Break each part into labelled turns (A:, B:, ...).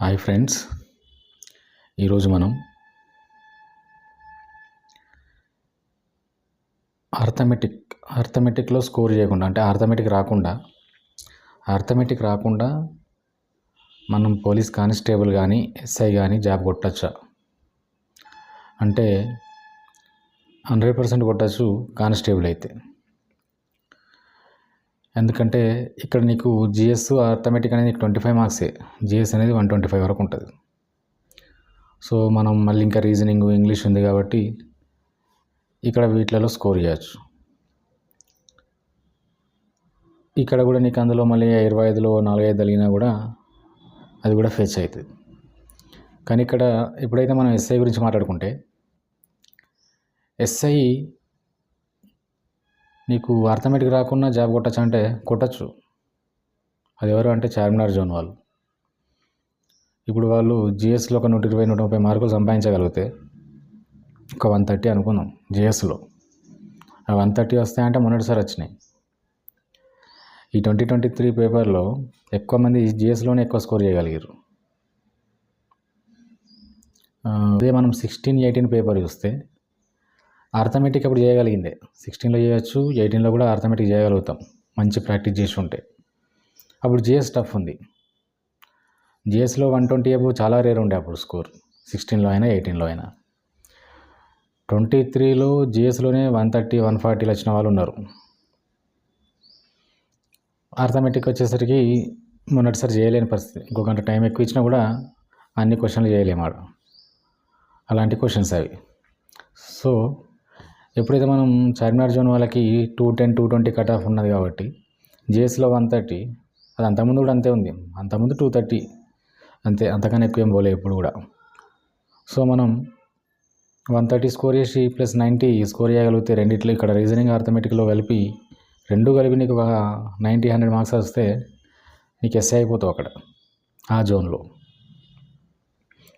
A: Hi friends. ఈరోజు మనం arithmetic ఆర్థమెటిక్లో score చేయకుండా అంటే ఆర్థమెటిక్ రాకుండా ఆర్థమెటిక్ రాకుండా మనం పోలీస్ కానిస్టేబుల్ కానీ ఎస్ఐ కానీ జాబ్ కొట్టచ్చా? అంటే హండ్రెడ్ పర్సెంట్ కొట్టచ్చు కానిస్టేబుల్ అయితే. ఎందుకంటే ఇక్కడ నీకు జిఎస్ అర్థమెటిక్ అనేది ట్వంటీ ఫైవ్ మార్క్సే జిఎస్ అనేది వన్ ట్వంటీ ఫైవ్ వరకు ఉంటుంది. సో మనం మళ్ళీ ఇంకా రీజనింగ్ ఇంగ్లీష్ ఉంది కాబట్టి ఇక్కడ వీటిలలో స్కోర్ చేయొచ్చు. ఇక్కడ కూడా నీకు అందులో మళ్ళీ ఇరవై ఐదులో నాలుగైదు తగిలినా కూడా అది కూడా ఫెచ్ అవుతుంది కానీ ఇక్కడ ఎప్పుడైతే మనం ఎస్ఐ గురించి మాట్లాడుకుంటే ఎస్ఐ నీకు అర్థమెటిక్ రాకుండా జాబ్ కొట్టచ్చు అంటే కొట్టచ్చు. అది ఎవరు అంటే చార్మినార్ జోన్ వాళ్ళు. ఇప్పుడు వాళ్ళు జిఎస్లో ఒక నూట ఇరవై నూట ముప్పై మార్కులు సంపాదించగలిగితే ఒక వన్ థర్టీ అనుకుందాం జిఎస్లో. ఆ వన్ థర్టీ వస్తాయంటే మొన్నటిసారి వచ్చినాయి. ఈ ట్వంటీ ట్వంటీ త్రీ పేపర్లో ఎక్కువ మంది జిఎస్లోనే ఎక్కువ స్కోర్ చేయగలిగారు అదే మనం సిక్స్టీన్ ఎయిటీన్ పేపర్ చూస్తే ఆర్థమెటిక్ అప్పుడు చేయగలిగిందే. సిక్స్టీన్లో చేయొచ్చు ఎయిటీన్లో కూడా ఆర్థమెటిక్ చేయగలుగుతాం. మంచి ప్రాక్టీస్ చేసి ఉంటే. అప్పుడు జిఎస్ టఫ్ ఉంది. జిఎస్లో వన్ ట్వంటీ అబో చాలా రేర్ ఉండే అప్పుడు స్కోర్ సిక్స్టీన్లో అయినా ఎయిటీన్లో అయినా. ట్వంటీ త్రీలో జిఎస్లోనే వన్ థర్టీ వన్ ఫార్టీలు వచ్చిన వాళ్ళు ఉన్నారు. ఆర్థమెటిక్ వచ్చేసరికి మొన్నటిసారి చేయలేని పరిస్థితి. ఇంకో గంట టైం ఎక్కువ ఇచ్చినా కూడా అన్ని క్వశ్చన్లు చేయలేము ఆడ. అలాంటి క్వశ్చన్స్ అవి. సో ఎప్పుడైతే మనం చార్మినార్ జోన్ వాళ్ళకి two ten two twenty cut off ఉన్నది కాబట్టి జేఎస్లో వన్ థర్టీ అది అంతకుముందు కూడా అంతే ఉంది. అంతకుముందు టూ థర్టీ అంతే అంతకన్నా ఎక్కువ ఏం పోలే ఇప్పుడు కూడా. సో మనం వన్ థర్టీ స్కోర్ చేసి ప్లస్ నైంటీ స్కోర్ చేయగలిగితే రెండిట్లో ఇక్కడ రీజనింగ్ ఆర్థమెటిక్లో కలిపి రెండు కలిపి నీకు ఒక నైంటీ హండ్రెడ్ మార్క్స్ వస్తే నీకు ఎస్ఏ అయిపోతావు అక్కడ ఆ జోన్లో.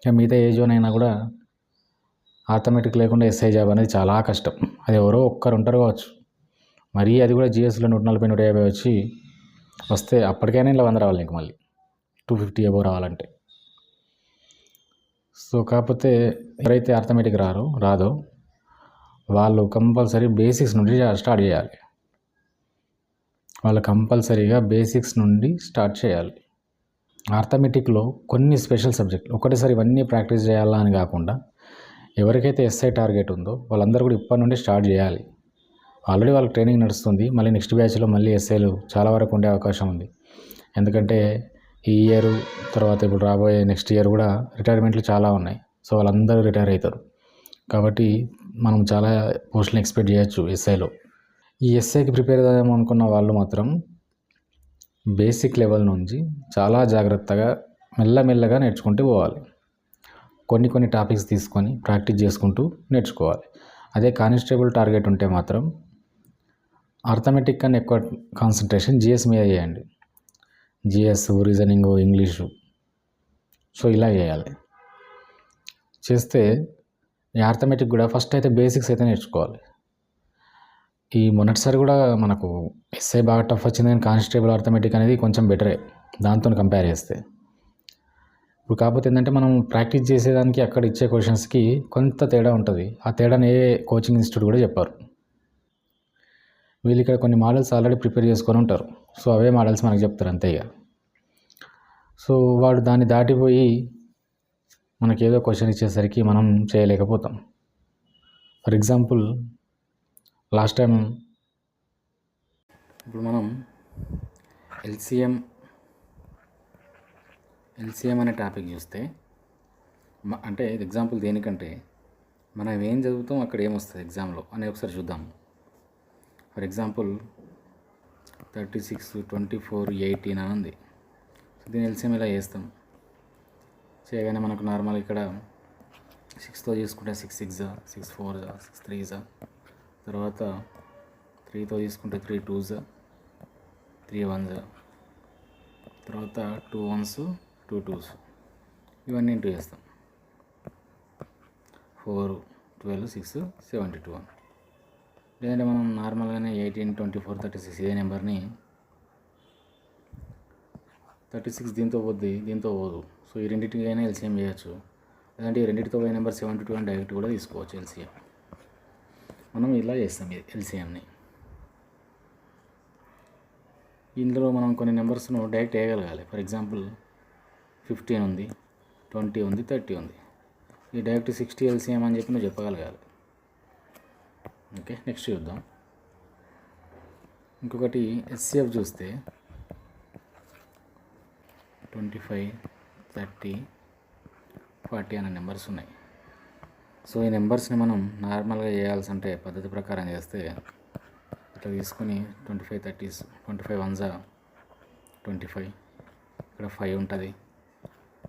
A: ఇక మిగతా ఏ జోన్ అయినా కూడా ఆర్థమెటిక్ లేకుండా ఎస్ఐ జాబ్ అనేది చాలా కష్టం. అది ఎవరో ఒక్కరు ఉంటారు కావచ్చు. మరీ అది కూడా జిఎస్లో నూట నలభై నూట యాభై వచ్చి వస్తే అప్పటికైనా ఇలా వంద రావాలి నీకు మళ్ళీ. టూ ఫిఫ్టీ అబో రావాలంటే. సో కాకపోతే ఎవరైతే ఆర్థమెటిక్ రారో రాదో వాళ్ళు కంపల్సరీ బేసిక్స్ నుండి స్టార్ట్ చేయాలి. వాళ్ళు కంపల్సరీగా బేసిక్స్ నుండి స్టార్ట్ చేయాలి. ఆర్థమెటిక్లో కొన్ని స్పెషల్ సబ్జెక్టులు ఒకటేసారి ఇవన్నీ ప్రాక్టీస్ చేయాలా అని కాకుండా ఎవరికైతే ఎస్ఐ టార్గెట్ ఉందో వాళ్ళందరూ కూడా ఇప్పటి నుండి స్టార్ట్ చేయాలి. ఆల్రెడీ వాళ్ళకి ట్రైనింగ్ నడుస్తుంది. మళ్ళీ నెక్స్ట్ బ్యాచ్లో మళ్ళీ ఎస్ఐలు చాలా వరకు ఉండే అవకాశం ఉంది. ఎందుకంటే ఈ ఇయర్ తర్వాత ఇప్పుడు రాబోయే నెక్స్ట్ ఇయర్ కూడా రిటైర్మెంట్లు చాలా ఉన్నాయి. సో వాళ్ళందరూ రిటైర్ అవుతారు. కాబట్టి మనం చాలా పోస్టులను ఎక్స్పెక్ట్ చేయొచ్చు ఎస్ఐలో. ఈ ఎస్ఐకి ప్రిపేర్ అవుదాం అనుకున్న వాళ్ళు మాత్రం బేసిక్ లెవెల్ నుంచి చాలా జాగ్రత్తగా మెల్లమెల్లగా నేర్చుకుంటూ పోవాలి. కొన్ని కొన్ని టాపిక్స్ తీసుకొని ప్రాక్టీస్ చేసుకుంటూ నేర్చుకోవాలి. అదే కానిస్టేబుల్ టార్గెట్ ఉంటే మాత్రం ఆర్థమెటిక్ అని ఎక్కువ కాన్సన్ట్రేషన్ జిఎస్ మీద చేయండి. GS reasoning English. సో ఇలా చేయాలి. చేస్తే ఈ ఆర్థమెటిక్ కూడా ఫస్ట్ అయితే బేసిక్స్ అయితే నేర్చుకోవాలి. ఈ మొన్నటిసారి కూడా మనకు ఎస్ఐ బాగా టఫ్ వచ్చింది కానీ కానిస్టేబుల్ ఆర్థమెటిక్ అనేది కొంచెం బెటరే. దాంతో కంపేర్ చేస్తే. ఇప్పుడు కాకపోతే ఏంటంటే మనం ప్రాక్టీస్ చేసేదానికి అక్కడ ఇచ్చే క్వశ్చన్స్కి కొంత తేడా ఉంటుంది. ఆ తేడాని ఏ కోచింగ్ ఇన్స్టిట్యూట్ కూడా చెప్పారు. వీళ్ళు ఇక్కడ కొన్ని మోడల్స్ ఆల్రెడీ ప్రిపేర్ చేసుకొని ఉంటారు. సో అవే మోడల్స్ మనకు చెప్తారు అంతే ఇక సో వాడు దాన్ని దాటిపోయి మనకి ఏదో క్వశ్చన్ ఇచ్చేసరికి మనం చేయలేకపోతాం. ఫర్ ఎగ్జాంపుల్ లాస్ట్ టైం ఇప్పుడు మనం ఎల్సిఎం ఎల్సీఎం అనే టాపిక్ చూస్తే అంటే ఎగ్జాంపుల్ దేనికంటే మనం ఏం చదువుతాం అక్కడ ఏమొస్తుంది ఎగ్జామ్లో అని ఒకసారి చూద్దాం. For example thirty six twenty four eighteen అని ఉంది. సో దీన్ని ఎల్సీఎం ఇలా చేస్తాం? చేయగానే మనకు నార్మల్ ఇక్కడ సిక్స్తో తీసుకుంటే six six six four six three తర్వాత త్రీతో తీసుకుంటే త్రీ టూస్ త్రీ వన్స్ తర్వాత టూ వన్స్ టూ టూస్. ఇవన్నీ ఇంటూ చేస్తాం. Four twelve six seventy two. లేదంటే మనం నార్మల్గానే eighteen twenty four thirty six ఇదే నెంబర్ని థర్టీ సిక్స్ దీంతో పోద్ది దీంతో పోదు. సో ఈ రెండింటికైనా ఎల్సీఎం చేయొచ్చు. లేదంటే ఈ రెండింటితో పోయే నెంబర్ సెవెంటీ టూ అని డైరెక్ట్ కూడా తీసుకోవచ్చు ఎల్సీఎం. మనం ఇలా చేస్తాం ఎల్సీఎంని. ఇందులో మనం కొన్ని నెంబర్స్ను డైరెక్ట్ వేయగలగాలి. ఫర్ ఎగ్జాంపుల్ ఫిఫ్టీన్ ఉంది ట్వంటీ ఉంది థర్టీ ఉంది. ఈ డైరెక్ట్ సిక్స్టీ ఎల్సీఎం అని చెప్పి నువ్వు చెప్పగలగాలి. ఓకే నెక్స్ట్ చూద్దాం. ఇంకొకటి ఎస్సీఎఫ్ చూస్తే ట్వంటీ ఫైవ్ థర్టీ ఫార్టీ అనే నెంబర్స్ ఉన్నాయి. సో ఈ నెంబర్స్ని మనం నార్మల్గా చేయాల్సి అంటే పద్ధతి ప్రకారం చేస్తే ఇట్లా తీసుకొని twenty five thirties twenty five వన్జా twenty five ఇక్కడ ఫైవ్ ఉంటుంది.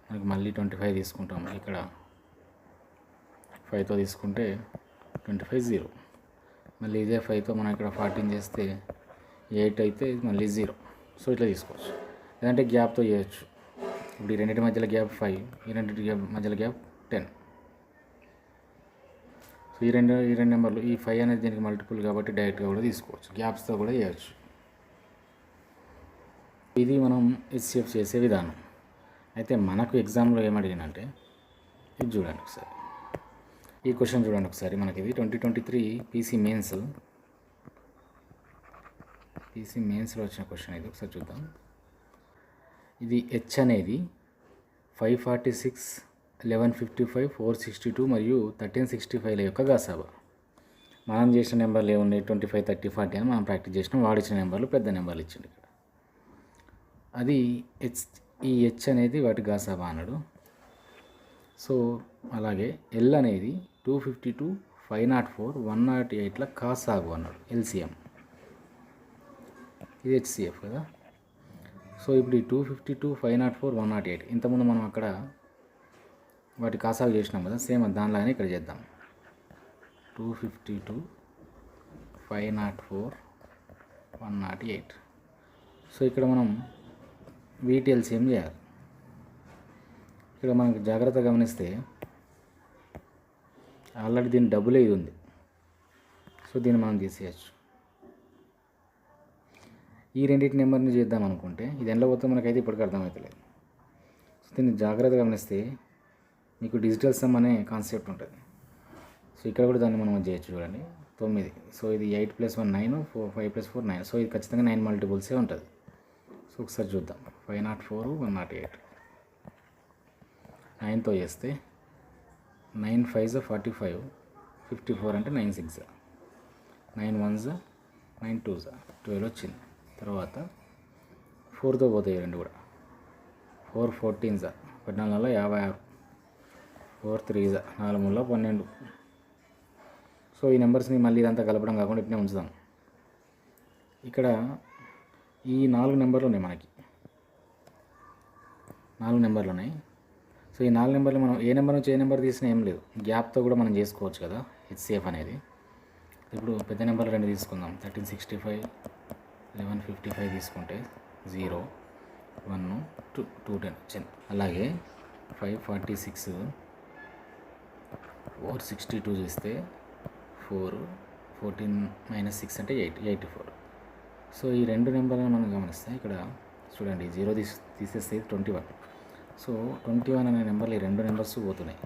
A: మనకి మళ్ళీ ట్వంటీ ఫైవ్ తీసుకుంటాం ఇక్కడ ఫైవ్తో తీసుకుంటే ట్వంటీ ఫైవ్ జీరో. మళ్ళీ ఇదే ఫైవ్తో మనం ఇక్కడ ఫార్టీన్ చేస్తే ఎయిట్ అయితే మళ్ళీ జీరో. సో ఇట్లా తీసుకోవచ్చు. లేదంటే గ్యాప్తో చేయొచ్చు. ఇప్పుడు ఈ రెండింటి మధ్యలో గ్యాప్ ఫైవ్ ఈ రెండింటి గ్యాప్ మధ్యలో గ్యాప్ టెన్. సో ఈ రెండు ఈ రెండు నెంబర్లు ఈ ఫైవ్ అనేది దీనికి మల్టిపుల్ కాబట్టి డైరెక్ట్గా కూడా తీసుకోవచ్చు. గ్యాప్స్తో కూడా చేయొచ్చు. ఇది మనం హెచ్సిఎఫ్ చేసే విధానం. అయితే మనకు ఎగ్జామ్లో ఏమడిగినంటే ఇది చూడండి ఒకసారి. ఈ క్వశ్చన్ చూడండి ఒకసారి. మనకి ఇది twenty twenty three PC mains. PC మెయిన్స్లో వచ్చిన క్వశ్చన్ ఇది. ఒకసారి చూద్దాం. ఇది హెచ్ అనేది five forty six eleven fifty five four sixty two మరియు థర్టీన్ సిక్స్టీ ఫైవ్ల యొక్క గాసాబా. మనం చేసిన నెంబర్లు ఏమున్నాయి? ట్వంటీ ఫైవ్ థర్టీ ఫార్టీ అని మనం ప్రాక్టీస్ చేసినాం. వాడిచ్చిన నెంబర్లు పెద్ద నెంబర్లు ఇచ్చింది ఇక్కడ. అది హెచ్ ఈ హెచ్ అనేది వాటి గాసాబా అన్నాడు సో అలాగే ఎల్ అనేది two fifty two five nought four one nought ఎయిట్ల కాసాగు అన్నాడు ఎల్సిఎం ఇది హెచ్సిఎఫ్ కదా? సో ఇప్పుడు ఈ two fifty two five nought four one nought eight ఇంతకుముందు మనం అక్కడ వాటి కాసాగు చేసినాం కదా సేమ్ దానిలాగానే ఇక్కడ చేద్దాం. Two fifty two five nought four one nought eight so ఇక్కడ మనం వీటిఎల్సిఎం చేయాలి? ఇక్కడ మనకు జాగ్రత్తగా గమనిస్తే ఆల్రెడీ దీని డబ్బులే ఇది ఉంది. సో దీన్ని మనం తీసేయచ్చు. ఈ రెండింటి నెంబర్ని చేద్దాం అనుకుంటే ఇది ఎండ్లో పోతే మనకైతే ఇప్పటికి అర్థమవుతలేదు. సో దీన్ని జాగ్రత్తగా గమనిస్తే మీకు డిజిటల్ సమ్ అనే కాన్సెప్ట్ ఉంటుంది. సో ఇక్కడ కూడా దాన్ని మనం చేయొచ్చు చూడండి. తొమ్మిది. సో ఇది eight plus one nine four five plus four nine. So ఇది ఖచ్చితంగా నైన్ మల్టిపుల్సే ఉంటుంది. సో ఒకసారి చూద్దాం. Five nought four one nought eight నైన్తో చేస్తే నైన్ ఫైవ్ జా ఫార్టీ ఫైవ్ ఫిఫ్టీ ఫోర్ అంటే నైన్ సిక్స్ నైన్ వన్ జా నైన్ టూ జా ట్వెల్వ్ వచ్చింది. తర్వాత ఫోర్తో పోతాయి రెండు కూడా. ఫోర్ ఫోర్టీన్ జా పద్నాలుగు నెలల యాభై ఆరు. ఫోర్ త్రీ జా నాలుగు మూడులో పన్నెండు. సో ఈ నెంబర్స్ని మళ్ళీ ఇదంతా కలపడం కాకుండా ఇట్నే ఉంచుదాం. ఇక్కడ ఈ నాలుగు నెంబర్లు ఉన్నాయి మనకి. నాలుగు నెంబర్లు ఉన్నాయి సో ఈ నాలుగు నెంబర్లు మనం ఏ నెంబర్ నుంచి ఏ నెంబర్ తీసినా ఏం లేదు. గ్యాప్తో కూడా మనం చేసుకోవచ్చు కదా హెచ్సిఎఫ్ అనేది. ఇప్పుడు పెద్ద నెంబర్ రెండు తీసుకుందాం. Thirteen sixty five eleven fifty five తీసుకుంటే zero one two two ten వచ్చింది అలాగే five forty six four sixty two చేస్తే ఫోర్ ఫోర్టీన్ మైనస్ సిక్స్ అంటే ఎయిట్ ఎయిటీ ఫోర్. సో ఈ రెండు నెంబర్లను మనం గమనిస్తే ఇక్కడ చూడండి జీరో తీసి తీసేస్తే twenty one. So twenty one అనే నెంబర్లు ఈ రెండు నెంబర్స్ పోతున్నాయి.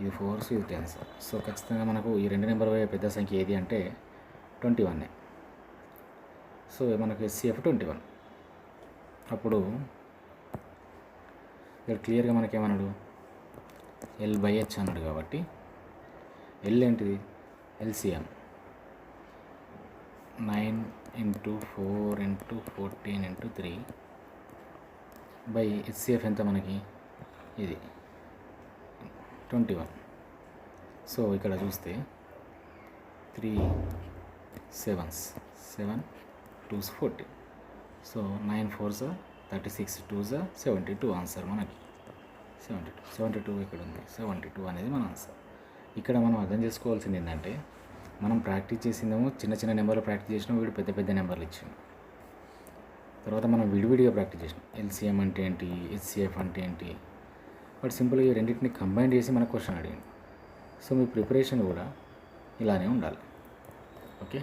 A: ఇది ఫోర్స్ ఇది టెన్స్. సో ఖచ్చితంగా మనకు ఈ రెండు నెంబర్ పోయే పెద్ద సంఖ్య ఏది అంటే ట్వంటీ వన్నే సో మనకు ఎస్సీఎఫ్ ట్వంటీ వన్. అప్పుడు ఇక్కడ క్లియర్గా మనకేమన్నాడు? ఎల్ బై హెచ్ అన్నాడు కాబట్టి ఎల్ ఏంటిది? LCM nine into four into fourteen into three by HCF ఎంత మనకి? ఇది ట్వంటీ వన్. సో ఇక్కడ చూస్తే three sevens. Seven twos fourteen so nine fours thirty six twos seventy two answer మనకి. Seventy two. Seventy two ఇక్కడ ఉంది seventy two అనేది మన ఆన్సర్. ఇక్కడ మనం అర్థం చేసుకోవాల్సింది ఏంటంటే మనం ప్రాక్టీస్ చేసిందేమో చిన్న చిన్న నెంబర్లు ప్రాక్టీస్ చేసినాం వీడు పెద్ద పెద్ద నెంబర్లు ఇచ్చిండు. తర్వాత మనం విడివిడిగా ప్రాక్టీస్ చేసినాం. ఎల్సీఎం అంటే ఏంటి హెచ్సిఎఫ్ అంటే ఏంటి బట్ సింపుల్గా ఈ రెండింటిని కంబైన్ చేసి మనకు క్వశ్చన్ అడిగింది సో మీ ప్రిపరేషన్ కూడా ఇలానే ఉండాలి. ఓకే?